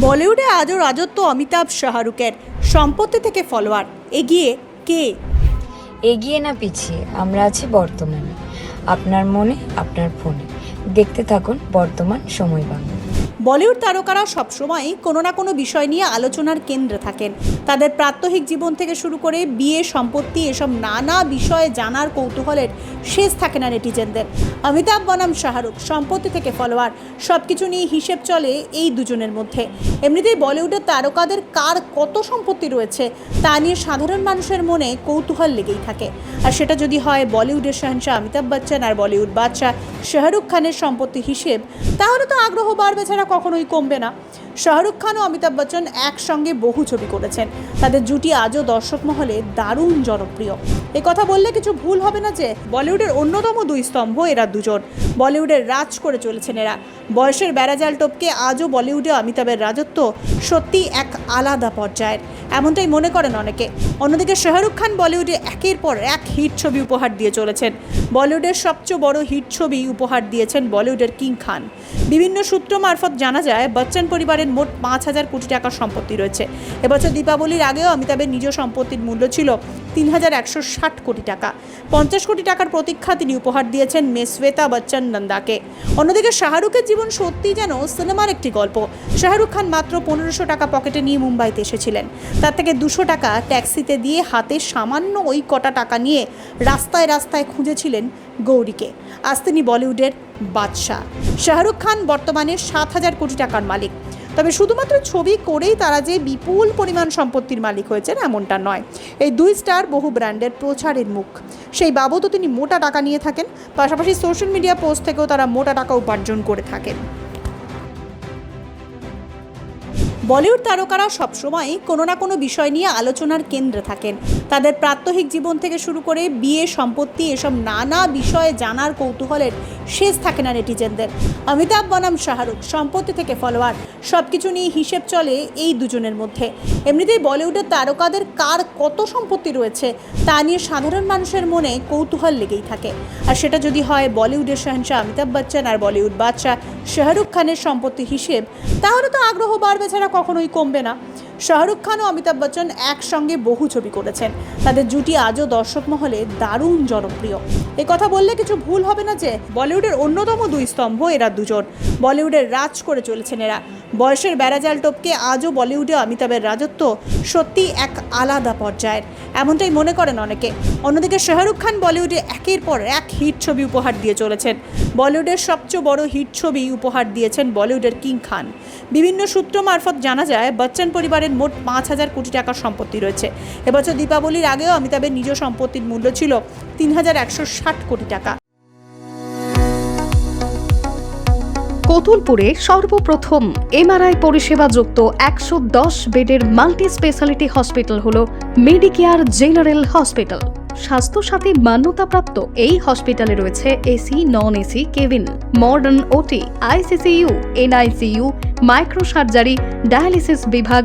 বলিউডে আজও রাজত্ব অমিতাভ শাহরুখের। সম্পত্তি থেকে ফলোয়ার। এগিয়ে কে? এগিয়ে না পিছিয়ে, আমরা আছি বর্তমানে। আপনার মনে, আপনার ফোনে। দেখতে থাকুন বর্তমান সময় বাংলা। বলিউড তারকারা সবসময়ই কোনো না কোনো বিষয় নিয়ে আলোচনার কেন্দ্রে থাকেন। তাদের প্রাত্যহিক জীবন থেকে শুরু করে বিয়ে, সম্পত্তি, এসব নানা বিষয়ে জানার কৌতূহলের শেষ থাকে না নেটিজেনদের। অমিতাভ বনাম, শাহরুখ, সম্পত্তি থেকে ফলোয়ার সব কিছু নিয়ে হিসেব চলে এই দুজনের মধ্যে। এমনিতেই বলিউডের তারকাদের কার কত সম্পত্তি রয়েছে, তা নিয়ে সাধারণ মানুষের মনে কৌতূহল লেগেই থাকে। আর সেটা যদি হয় বলিউডের শাহনশাহ অমিতাভ বচ্চন আর বলিউড বাদশাহ শাহরুখ খানের সম্পত্তি হিসেব, তাহলে তো আগ্রহ বাড়বে ছাড়া কখনোই কমবে না। শাহরুখ খান ও অমিতাভ বচ্চন একসঙ্গে বহু ছবি করেছেন। তাদের জুটি আজও দর্শক মহলে দারুণ জনপ্রিয়। এ কথা বললে কিছু ভুল হবে না যে, বলিউডের অন্যতম দুই স্তম্ভ এরা দুজন। বলিউডের রাজ করে চলেছেন এরা। বয়সের বেড়াজাল টপকে আজও বলিউডে অমিতাভের রাজত্ব সত্যি এক আলাদা পর্যায়ের। এমনটাই মনে করেন অনেকে। অন্যদিকে শাহরুখ খান বলিউডে একের পর এক হিট ছবি উপহার দিয়ে চলেছেন। বলিউডের সবচেয়ে বড় হিট ছবি উপহার দিয়েছেন বলিউডের কিং খান। বিভিন্ন সূত্র মারফত জানা যায়, বচ্চন পরিবারের মোট পাঁচ হাজার কোটি টাকার সম্পত্তি রয়েছে। এবছর দীপাবলির আগেও অমিতাভের নিজ সম্পত্তির মূল্য ছিল তিন হাজার একশো ষাট কোটি টাকা। পঞ্চাশ কোটি টাকার প্রতীক্ষা তিনি উপহার দিয়েছেন মেয়ে শ্বেতা বচ্চন নন্দাকে। অন্যদিকে শাহরুখের জীবন সত্যি যেন সিনেমার একটি গল্প। শাহরুখ খান মাত্র পনেরোশো টাকা পকেটে নিয়ে মুম্বাইতে এসেছিলেন। তার থেকে দুশো টাকা ট্যাক্সিতে দিয়ে হাতে সামান্য ওই কটা টাকা নিয়ে রাস্তায় রাস্তায় খুঁজেছিলেন গৌরীকে। আজ তিনি বলিউডের বাদশাহ। শাহরুখ খান বর্তমানে সাত হাজার কোটি টাকার মালিক। তবে শুধুমাত্র ছবি করেই তারা যে বিপুল পরিমাণ সম্পত্তির মালিক হয়েছেন এমনটা নয়। এই দুই স্টার বহু ব্র্যান্ডের প্রচারের মুখ। সেই বাবদও তিনি মোটা টাকা নিয়ে থাকেন। পাশাপাশি সোশ্যাল মিডিয়া পোস্ট থেকেও তারা মোটা টাকা উপার্জন করে থাকেন। বলিউড তারকারা সবসময়ই কোনো না কোনো বিষয় নিয়ে আলোচনার কেন্দ্রে থাকেন। তাদের প্রাত্যহিক জীবন থেকে শুরু করে বিয়ে, সম্পত্তি এসব নানা বিষয়ে জানার কৌতূহলের শেষ থাকে না নেটিজেনদের। অমিতাভ বনাম, শাহরুখ, সম্পত্তি থেকে ফলোয়ার সব কিছু নিয়ে হিসেব চলে এই দুজনের মধ্যে। এমনিতেই বলিউডের তারকাদের কার কত সম্পত্তি রয়েছে, তা নিয়ে সাধারণ মানুষের মনে কৌতূহল লেগেই থাকে। আর সেটা যদি হয় বলিউডের শাহনশাহ অমিতাভ বচ্চন আর বলিউড বাদশাহ শাহরুখ খানের সম্পত্তি হিসেব তাহলে তো আগ্রহ বাড়বে ছাড়া কখনোই কমবে না। শাহরুখ খান ও অমিতাভ বচ্চন একসঙ্গে বহু ছবি করেছেন। তাদের জুটি আজও দর্শক মহলে দারুণ জনপ্রিয়। এ কথা বললে কিছু ভুল হবে না যে, বলিউডের অন্যতম দুই স্তম্ভ এরা দুজন। বলিউডের রাজ করে চলেছেন এরা। বয়সের বেড়াজাল টপকে আজও বলিউডে অমিতাভের রাজত্ব সত্যি এক আলাদা পর্যায়ের। এমনটাই মনে করেন অনেকে। অন্যদিকে শাহরুখ খান বলিউডে একের পর এক হিট ছবি উপহার দিয়ে চলেছেন। বলিউডের সবচেয়ে বড় হিট ছবি উপহার দিয়েছেন বলিউডের কিং খান। বিভিন্ন সূত্র মারফত জানা যায়, বচ্চন পরিবারের মোট পাঁচ হাজার কোটি টাকার সম্পত্তি রয়েছে। এবছর দীপাবলির আগেও অমিতাভের নিজ সম্পত্তির মূল্য ছিল তিন হাজার একশো ষাট কোটি টাকা। কতুলপুরে সর্বপ্রথম এমআরআই পরিষেবা যুক্ত একশো দশ বেডের মাল্টি স্পেশালিটি হসপিটাল হল মেডিকেয়ার জেনারেল হসপিটাল। স্বাস্থ্যসাথী মান্যতাপ্রাপ্ত এই হসপিটালে রয়েছে AC non AC cabin, modern OT, ICCU, NICU micro surgery dialysis বিভাগ